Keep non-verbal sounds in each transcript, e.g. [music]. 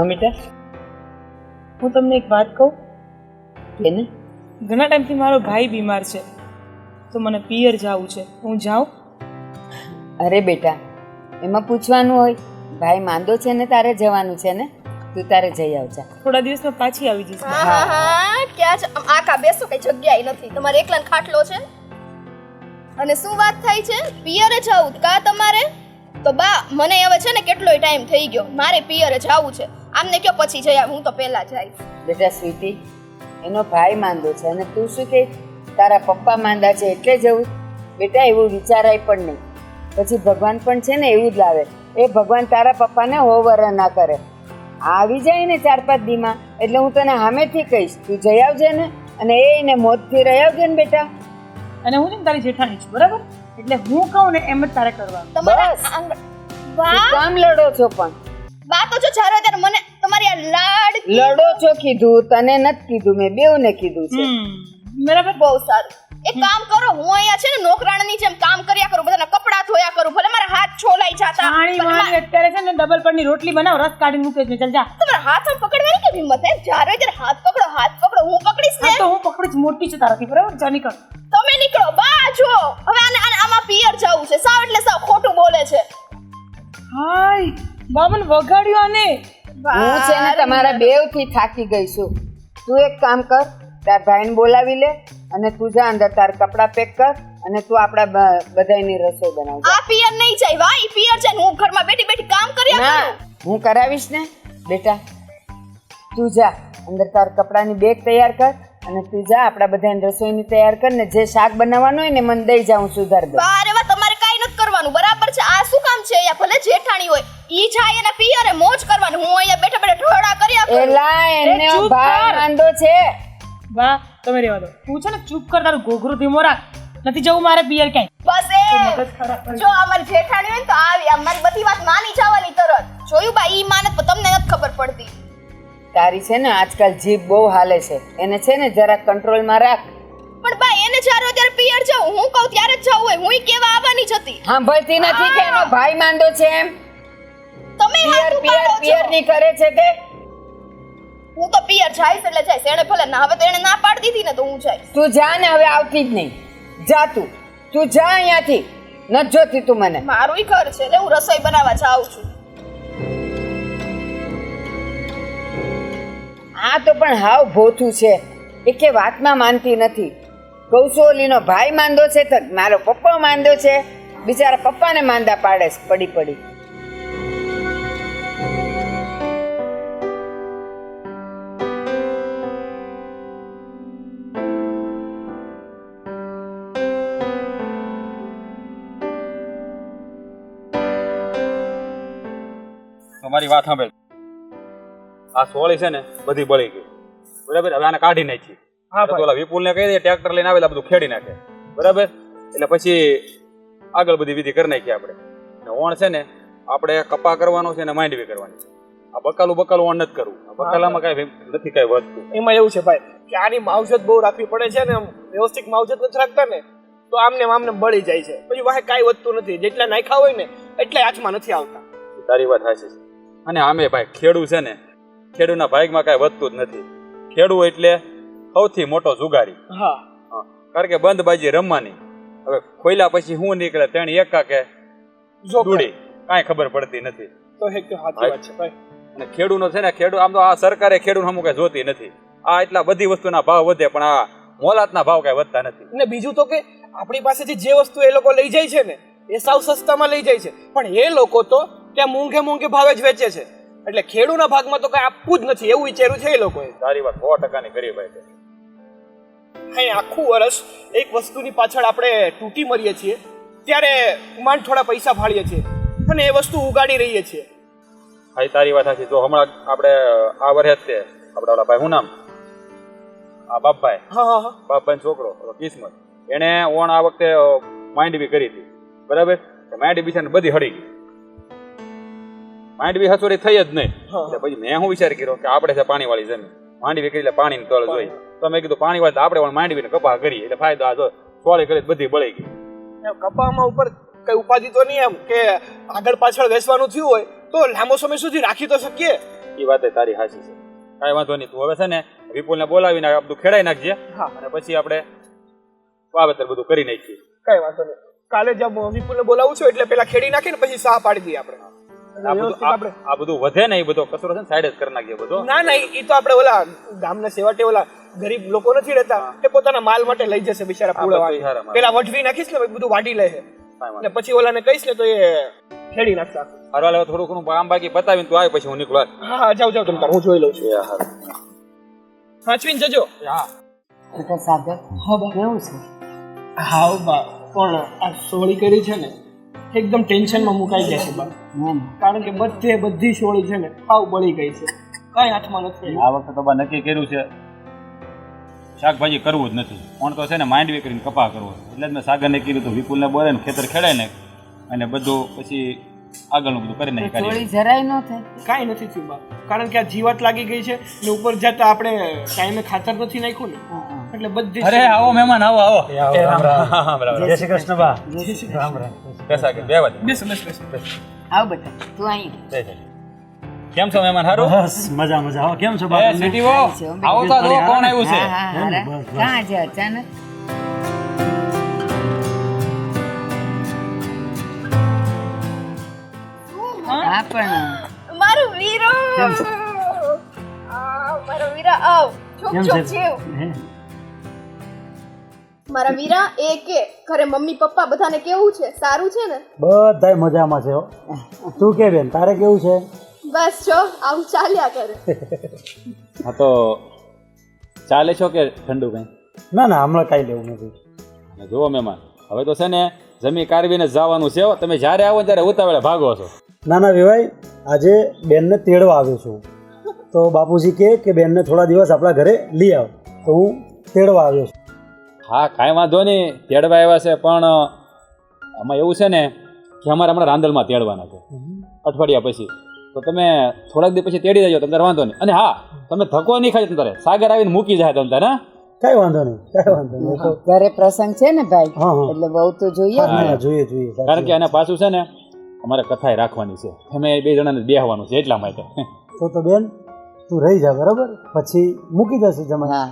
હા હું તમને એક વાત કહું? કેને ઘણા ટાઈમથી મારો ભાઈ બીમાર છે તો મને પિયર જવું છે. હું જાઉં? અરે બેટા એમાં પૂછવાનું હોય ભાઈ માંદો છે ને તારે જવાનું છે ને? તું તારે જઈ આવજા. થોડા દિવસમાં પાછી આવી જઈશ. હા હા. ક્યાં છે આમ આખા બેસો કઈ જગ્યાએ નથી. તમારે એકલા ખાટલો છે? અને શું વાત થાય છે? પિયરે જવું કા તમારે? તો બા મને હવે છે ને કેટલોય ટાઈમ થઈ ગયો. મારે પિયરે જવું છે. આમને કયો પછી જઈ હું તો પહેલા જઈશ બેટા સ્વીટી એનો ભાઈ માંદો છે અને તું શું કે? તારા પપ્પા માંદા છે એટલે જવું બેટા એવું વિચારાય પણ નહીં. પછી ભગવાન પણ છે ને એવું જ લાવે. એ ભગવાન તારા પપ્પાને હોવર ના કરે. આવી જાય ને ચાર પાંચ દીમાં એટલે હું તને સામેથી કહીશ તું જઈ આવજે ને અને એ એને મોતથી રહી આવજે ને બેટા. અને હું છે ને તારી જેઠાણી છું બરાબર? એટલે હું કહું ને એમ જ તારે કરવાનું. તમારા બસ. કામ લડો છો પણ. તો જો જ્યારે ત્યારે મને તમારી આ લાડ લડો છો કીધું તને નથી કીધું મેં બેઉને કીધું છે. બરાબર? બહુ સારું. એક કામ કરો હું અહીંયા છે ને નોકરાણની જેમ કામ કર્યા કરું બધાના કપડાં ધોયા કરું ભલે મારા હાથ છોલાઈ જતા પાણી વાણી અત્યારે છે ને ડબલ પરની રોટલી બનાવ રસ કાઢીને મૂકે છે ચાલ જા. તમારા હાથ આમ પકડવાની કેમ હિંમત હે? જ્યારે જ્યારે હાથ પકડો હાથ પકડો હું પકડીશ ને? તો હું પકડીશ મોટી છું તારાથી બરાબર? જા નીકળ. તમે નીકળો બા જો. હવે આને આમાં પિયર જવું છે સાવ એટલે સાવ ખોટું બોલે છે. હાય. બાબન વગાડ્યો અને હું છે ને તમારા બેવથી થાકી ગઈ છું. તું એક કામ કર તાર ભાઈને બોલાવી લે અને તું જા અંદર તાર કપડાં પેક કર અને તું આપણા બ- બધાયની રસોઈ બનાવ આ પિયર નહીં જાય વાહ ઈ પિયર છે હું ઘરમાં બેઠી બેઠી કામ કરી ના હું કરાવીશ ને બેટા. તું જા અંદર તાર કપડાની બેગ તૈયાર કર અને તું જા આપણા બધાની રસોઈની તૈયાર કર ને જે શાક બનાવવાનું હોય ને મને દઈ જા હું સુધાર દઉં. ઈ જાય એના પિયરે મોજ કરવાનું. હું અહીંયા બેઠા બેઠા ઢોળા કર્યા કરું એલા એને ભાઈ માંદો વાંધો છે. વાહ તમે રેવા દો. તું છે ને ચૂપ કર તારું ઘોઘરું ધીમો રાખ. નથી જવું મારે પિયર ક્યાંય. બસ એ. મગજ ખરાબ જો અમાર જેઠાણી હોય ને તો આવી અમારી બધી વાત માની જવાની તરત. જોયું બા ઈ માને તો તમને નથી ખબર પડતી. તારી છે ને આજકાલ જીભ બહુ હાલે છે. એને છે ને જરા કંટ્રોલમાં રાખ. પણ બા એને જ્યારે અત્યારે ત્યારે પિયર જાઉં હું કહું ત્યારે જ જવું હોય. હું કેવા આવવાની જ હતી. સાંભળતી નથી કે એનો ભાઈ માંદો છે એમ? પિયર પિયર પિયરની કરે છે કે હું તો પિયર જઈશ એટલે જઈશ એને ભલે ના હવે તો એને ના પાડી દીધી ને તો હું જઈશ તું જા ને હવે આવતી જ નહીં. જા તું. તું જા અહીંયાથી. ન જોતી તું મને. મારું ઘર છે. એટલે હું રસોઈ બનાવવા જાઉં છું. આ તો પણ હાવ ભોથું છે. એ કે વાતમાં માનતી નથી. કૌશોલીનો ભાઈ માંદો છે તો મારો પપ્પા માંદો છે. બિચારા પપ્પાને માંદા પાડે પડી પડી. તમારી વાત સાંભળ. આ સોળી છે ને બધી બળી ગઈ. બરાબર? હવે આને કાઢી નાખી હા તો વિપુલ ને કહી દે ટ્રેક્ટર લઈને આવેલા બધું ખેડી નાખે. બરાબર? એટલે પછી આગળ બધી વિધિ કરી નાખીએ આપણે. અને ઓણ છે ને આપણે કપા કરવાનો છે ને માંડવી કરવાની આ બકાલું બકાલું ઓણ નથી કરવું. બકાલામાં કઈ નથી કઈ વધતું એમાં એવું છે ભાઈ કે આની માવજત બહુ રાખવી પડે છે ને વ્યવસ્થિત માવજત નથી રાખતા ને તો આમને આમ આમને બળી જાય છે. પછી વાહે કાંઈ વધતું નથી. જેટલા નાખ્યા હોય ને એટલા હાથમાં નથી આવતા. તારી વાત સાચી છે. અને આમે ભાઈ ખેડૂ છે ને ખેડૂના ભાગમાં કાંઈ વધતું જ નથી. ખેડૂ એટલે સૌથી મોટો જુગારી. હા. હા. કારણ કે બંધ બાજી રમવાની. હવે ખોલ્યા પછી શું નીકળે તેણી એકા કે. જો કાંઈ ખબર પડતી નથી. તો હે કે સાચી વાત છે ભાઈ. અને ખેડૂનો છે ને ખેડૂ આમ તો આ સરકારે ખેડૂત હમું કઈ જોતી નથી. આ એટલા બધી વસ્તુના ભાવ વધે પણ આ મોલાતના ભાવ કઈ વધતા નથી. અને બીજું તો કે આપણી પાસેથી જે વસ્તુ એ લોકો લઈ જાય છે ને એ સાવ સસ્તામાં લઈ જાય છે. પણ એ લોકો તો ત્યાં મોંઘે મોંઘે ભાવે જ વેચે છે. એટલે ખેડૂના ભાગમાં તો કઈ આપવું જ નથી. એવું વિચાર્યું છે એ લોકોએ. તારી વાત સો ટકાની કરી ભાઈ તે. અહીં આખું વર્ષ એક વસ્તુની પાછળ આપણે તૂટી મરીએ છીએ. ત્યારે માંડ થોડા પૈસા ફાળીએ છીએ. અને એ વસ્તુ ઉગાડી રહીએ છીએ. હા તારી વાત સાચી. જો હમણાં આપણે આ વર્ષે જ તે. આપણા ઓલા ભાઈ શું નામ? આ બાપભાઈ. હા હા હા. બાપભાઈ છોકરો ઓલો કિસ્મત. એને ઓણ આ વખતે માંડવી કરી હતી. બરાબર? તો માંડવી છે ને બધી હળી ગઈ. માંડવી હસોરી થઈ જ નહીં. એટલે પછી મેં શું વિચાર કર્યો કે આપણે છે પાણીવાળી જમીન. માંડવી કરી એટલે પાણીની તળ જોઈ તો મેં કીધું પાણીવાળી તો આપણે પણ માંડવીને કપા કરીએ. એટલે ફાયદો આ જો સોળી કરી બધી બળી ગઈ. કપામાં ઉપર કઈ ઉપાધિ તો નહીં એમ કે આગળ પાછળ વેચવાનું થયું હોય તો લાંબો સમય સુધી રાખી તો શકીએ. એ વાત તારી હાચી છે. કાંઈ વાંધો નહીં. તું હવે છે ને વિપુલને બોલાવીને આ બધું ખેડાઈ નાખજે. અને પછી આપણે વાવેતર બધું કરી નાખીએ. કઈ વાંધો નહીં. કાલે જ વિપુલને બોલાવું છું એટલે પેલા ખેડી નાખીને પછી સાહ પાડી દઈએ આપણે. આ બધું આપણે આ- આ બધું વધે ને એ બધો કચરો છે ને સાઈડ જ કરી નાખીએ બધો? ના ના એ તો આપણે ઓલા ગામના સેવાટે ઓલા ગરીબ લોકો નથી રહેતા એ પોતાના માલ માટે લઈ જશે બિચારા આ પૂળા બધું હારા માલ. પેલા વઢવી નાખીશ ને બધું વાટી લે છે. ને પછી ઓલાને કહીશ ને તો એ ખેડી નાખતા હરવા લેવા થોડું ઘણું કામ બાકી પતાવીને તું આવે પછી હું નીકળવા હા હા જાઓ જાઓ તમે હું જોઈ લઉં છું. સાચવીને જજો. હા. સાગર કેવું છે? હા બા પણ આ સોળી કરી છે ને એકદમ ટેન્શનમાં મુકાઈ ગયા છે બા કારણ કે બધે બધી સોળી છે ને પાવ બળી ગઈ છે. કઈ હાથમાં નથી આ વખતે તો બા નક્કી કર્યું છે શાકભાજી કરવું જ નથી. પણ તો છે ને માંડવી કરીને કપા કરવો. એટલે જ મેં સાગરને કીધું તો વિપુલને બોલે ને ખેતર ખેડાય ને અને બધું પછી આગળનું બધું કરી નાખી થોડી જરાય ન થાય. કાંઈ નથી થયું બા કારણ કે આ જીવાત લાગી ગઈ છે ને ઉપર જતા આપણે ટાઈમે ખાતર નથી નાખ્યું ને. એટલે બધી અરે આવો મહેમાન આવો આવો. જય શ્રી કૃષ્ણ બા. બેસા કે બે વાત બેસ બેસ બેસ. આવ બેટા તું અહીં કેમ છો મહેમાન હારું? બસ મજા મજા. હો કેમ છો બા? એ તમને? સિટીવો આવો તો જો કોણ આવ્યું છે? હા હા હારા. બસ, બસ. ક્યાં છે અચાનક. હા? પણ મારો વીરો. આ, મારો વીરા. આવ છોક કેમ છોક છે? જીવ. હે? મારા વીરા એ કે ઘરે મમ્મી પપ્પા બધાને કેવું છે? સારું છે ને? બધાય મજામાં છે હો. તું કે બેન તારે કેવું છે? બસ જો આવું ચાલ્યા કરે. [laughs] હા તો ચાલે છો કે ઠંડુ કઈ? ના ના હમણાં કાંઈ લેવું નથી. અને જુઓ મહેમાન હવે તો છે ને જમી કારવીને જ જવાનું છે હો. તમે જ્યારે આવો ને ત્યારે ઉતાવળે ભાગો છો. ના ના વિવાય આજે બેનને તેડવા આવ્યો છું. તો બાપુજી કહે કે બેનને થોડા દિવસ આપણા ઘરે લઈ આવ. તો હું તેડવા આવ્યો છું. હા કાંઈ વાંધો નહીં તેડવા આવ્યા છે પણ આમાં એવું છે ને કે અમારે હમણાં રાંદલમાં તેડવાના છે. અઠવાડિયા પછી. તો તમે થોડાક દિવસ પછી તેડી દેજો તમને વાંધો નહીં. અને હા તમે ધક્કો નહીં ખાઈ તમારે. સાગર આવીને મૂકી જાય તમને ને? કઈ વાંધો નહીં કઈ વાંધો નહીં. ઘરે પ્રસંગ છે ને ભાઈ? એટલે બહુ તો જોઈએ જ ને. હા જોઈએ જોઈએ કારણ કે એના પાછું છે ને અમારે કથાએ રાખવાની છે. અમે બે જણાને બેહવાનું છે એટલા માટે. તો તો બેન તું રહી જા બરાબર? પછી મૂકી જશે જમા. હા.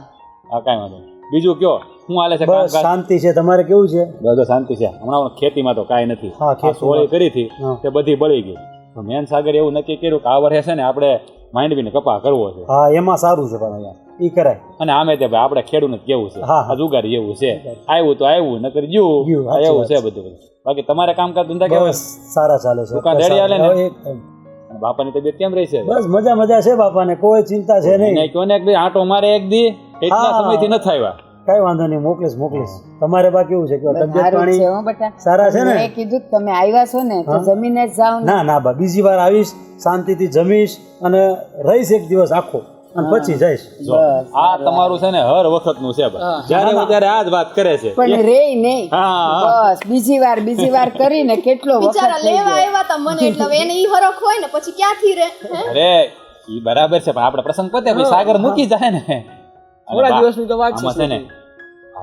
હા કાંઈ વાંધો નહીં. બીજું કયો? શું હાલે છે બસ કામકાજ? શાંતિ છે. તમારે કેવું છે? બધો શાંતિ છે. હમણાં ખેતીમાં તો કાંઈ નથી. હા, આ સોળી કરી હતી હા. તે બધી બળી ગઈ. તો મેન સાગર એવું નક્કી કર્યું કે આ વર્ષે છે ને આપણે માંડવીને કપા કરવો છે. હા એમાં સારું છે પણ એ કરાય. અને આમે તે ભાઈ આપણે ખેડૂત કેવું છે? હા, હા. આ જુગારી એવું છે. આવ્યું તો આવ્યું નકર ગયું ગયું, આ સાચી એવું વાત છે. બધું બાકી તમારે કામકાજ ધંધા કેવા બસ સારા ચાલે છે. દુકાન રેડી હાલે ને? હવે. બાપાની તબિયત કેમ રહી છે? બસ મજા મજા છે બાપાને. કોઈ ચિંતા છે નહીં. એને કયો ને એક દી આંટો મારે એક દી. એટલા સમયથી નથી આવ્યા. કઈ વાંધો નહીં મોકલીશ મોકલીશ. તમારે બા કેવું છે કે તબિયત પાણી સારા છે ને? મેં કીધું તમે આવ્યા છો ને તો જમીને જ જાવ ના. ના બા બીજી વાર આવીશ શાંતિથી જમીશ અને રહીશ એક દિવસ આખો. અને પછી જઈશ. આ તમારું છે ને હર વખતનું છે જયારે જ્યારે ત્યારે આ જ વાત કરે છે. પણ રે નહીં. બસ બીજી વાર બીજી વાર કરીને કેટલો વખત લેવા આવ્યા તા મને એટલે એને ઈ હરખ હોય ને પછી ક્યાંથી રે? અરે ઈ બરાબર છે પણ આપણે પ્રસંગ પતે પછી સાગર મૂકી જાય ને. થોડા દિવસની તો વાત છે છે ને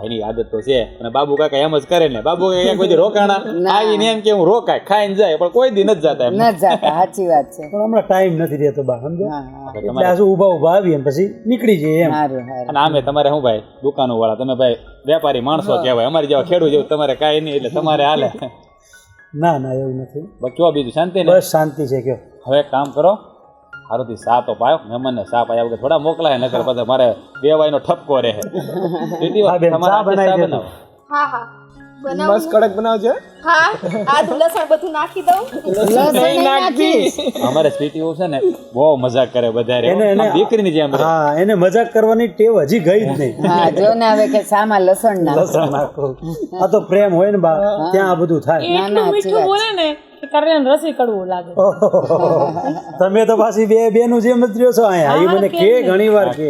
એની આદત તો છે અને બાબુ કાકા એમ જ કરે ને બાબુ કાકા કોઈ દી રોકાણા. આવીને એમ કે હું રોકાય ખાઈને જાય પણ કોઈ દી નથી જતા એમ ન જાતા સાચી વાત છે. પણ હમણાં ટાઈમ નથી રહેતો બા સમજો એટલે આ ઊભા ઊભા આવીએ પછી નીકળી જઈએ એમ. અને આમે તમારે શું ભાઈ દુકાનો વાળા તમે ભાઈ વેપારી માણસો કહેવાય અમારી જેવા ખેડૂત જેવું તમારે કાંઈ નહીં એટલે તમારે હાલે. ના ના એવું નથી. બસ કયો બીજું શાંતિ ને. બસ શાંતિ છે કયો. હવે એક કામ કરો સારુંથી સા તો પાયો. મહેમાનને સા પાયા વગર થોડા મોકલાય નકર પછી મારે દેવાયનો ઠપકો રહે. [laughs] દીદી તમારે બનાવી દેજો. બનાવો. હા હા. મસ્ત કડક બનાવજો હા આ લસણ બધું નાખી દઉં. લસણ નાખી અમારે સ્વીટીઓ છે ને બહુ મજાક કરે બધા એને એને દીકરીની જેમ હા એને મજાક કરવાની ટેવ હજી ગઈ જ નહીં. હા જો ને હવે કે સામા લસણ નાખો. લસણ નાખો. આ તો પ્રેમ હોય ને બા ત્યાં આ બધું થાય. ના, ના મીઠું બોલે ને કે કરીને રસી કડવું લાગે. [laughs] તમે તો પાછી બે બેનું જેમ જ રહ્યો છો અહીંયા. એ મને કે ઘણી વાર કે.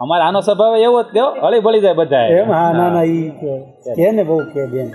અમારે આનો સ્વભાવ એવો જ થયો હળી ભળી જાય બધા એમ? હા ના. ના ઈ કે. કે ને બહુ કે બેન.